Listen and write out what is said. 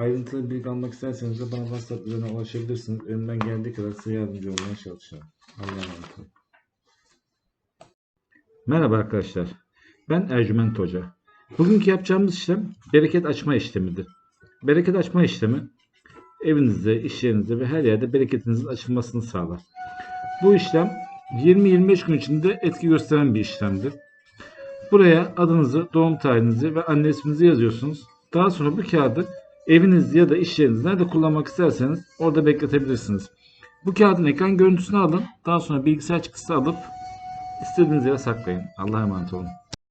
Ayrıntılı bilgi almak isterseniz de bana WhatsApp üzerinden ulaşabilirsiniz. Elimden geldiği kadar size yardımcı olmaya çalışacağım. Allah'a emanet olun. Merhaba arkadaşlar. Ben Ercüment Hoca. Bugünkü yapacağımız işlem bereket açma işlemidir. Bereket açma işlemi evinizde, iş yerinizde ve her yerde bereketinizin açılmasını sağlar. Bu işlem 20-25 gün içinde etki gösteren bir işlemdir. Buraya adınızı, doğum tarihinizi ve anne isminizi yazıyorsunuz. Daha sonra bu kağıdı evinizde ya da iş yerinizde nerede kullanmak isterseniz orada bekletebilirsiniz. Bu kağıdın ekran görüntüsünü alın. Daha sonra bilgisayar çıktısı alıp istediğiniz yere saklayın. Allah'a emanet olun.